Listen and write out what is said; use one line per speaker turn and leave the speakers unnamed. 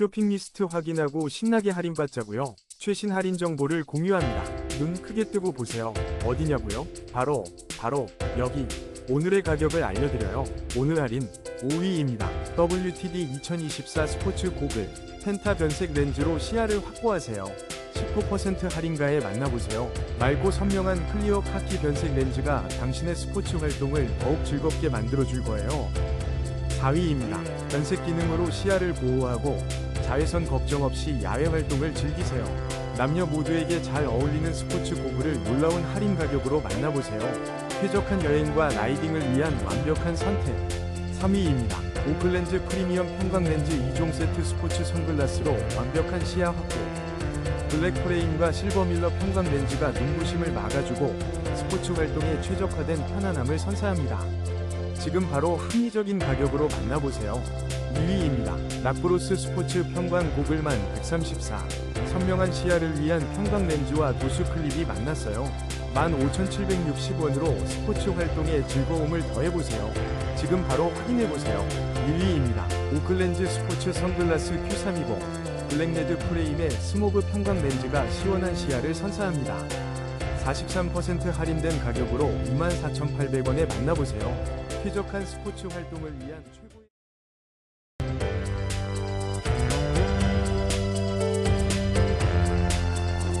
쇼핑 리스트 확인하고 신나게 할인받자고요. 최신 할인 정보를 공유합니다. 눈 크게 뜨고 보세요. 어디냐고요? 바로 바로 여기 오늘의 가격을 알려드려요. 오늘 할인 5위입니다. WTD 2024 스포츠 고글 펜타 변색 렌즈로 시야를 확보하세요. 19% 할인가에 만나보세요. 맑고 선명한 클리어 카키 변색 렌즈가 당신의 스포츠 활동을 더욱 즐겁게 만들어줄 거예요. 4위입니다. 변색 기능으로 시야를 보호하고 자외선 걱정 없이 야외 활동을 즐기세요. 남녀 모두에게 잘 어울리는 스포츠 고글을 놀라운 할인 가격으로 만나보세요. 쾌적한 여행과 라이딩을 위한 완벽한 선택. 3위입니다. 오클렌즈 프리미엄 편광 렌즈 2종 세트 스포츠 선글라스로 완벽한 시야 확보. 블랙 프레임과 실버 밀러 편광 렌즈가 눈부심을 막아주고 스포츠 활동에 최적화된 편안함을 선사합니다. 지금 바로 합리적인 가격으로 만나보세요. 2위입니다. 라프로스 스포츠 편광 고글만 134. 선명한 시야를 위한 편광 렌즈와 도수 클립이 만났어요. 15,760원으로 스포츠 활동에 즐거움을 더해보세요. 지금 바로 확인해보세요. 1위입니다. 오클렌즈 스포츠 선글라스 Q320. 블랙레드 프레임의 스모브 편광 렌즈가 시원한 시야를 선사합니다. 43% 할인된 가격으로 24,800원에 만나보세요. 쾌적한 스포츠 활동을 위한 최고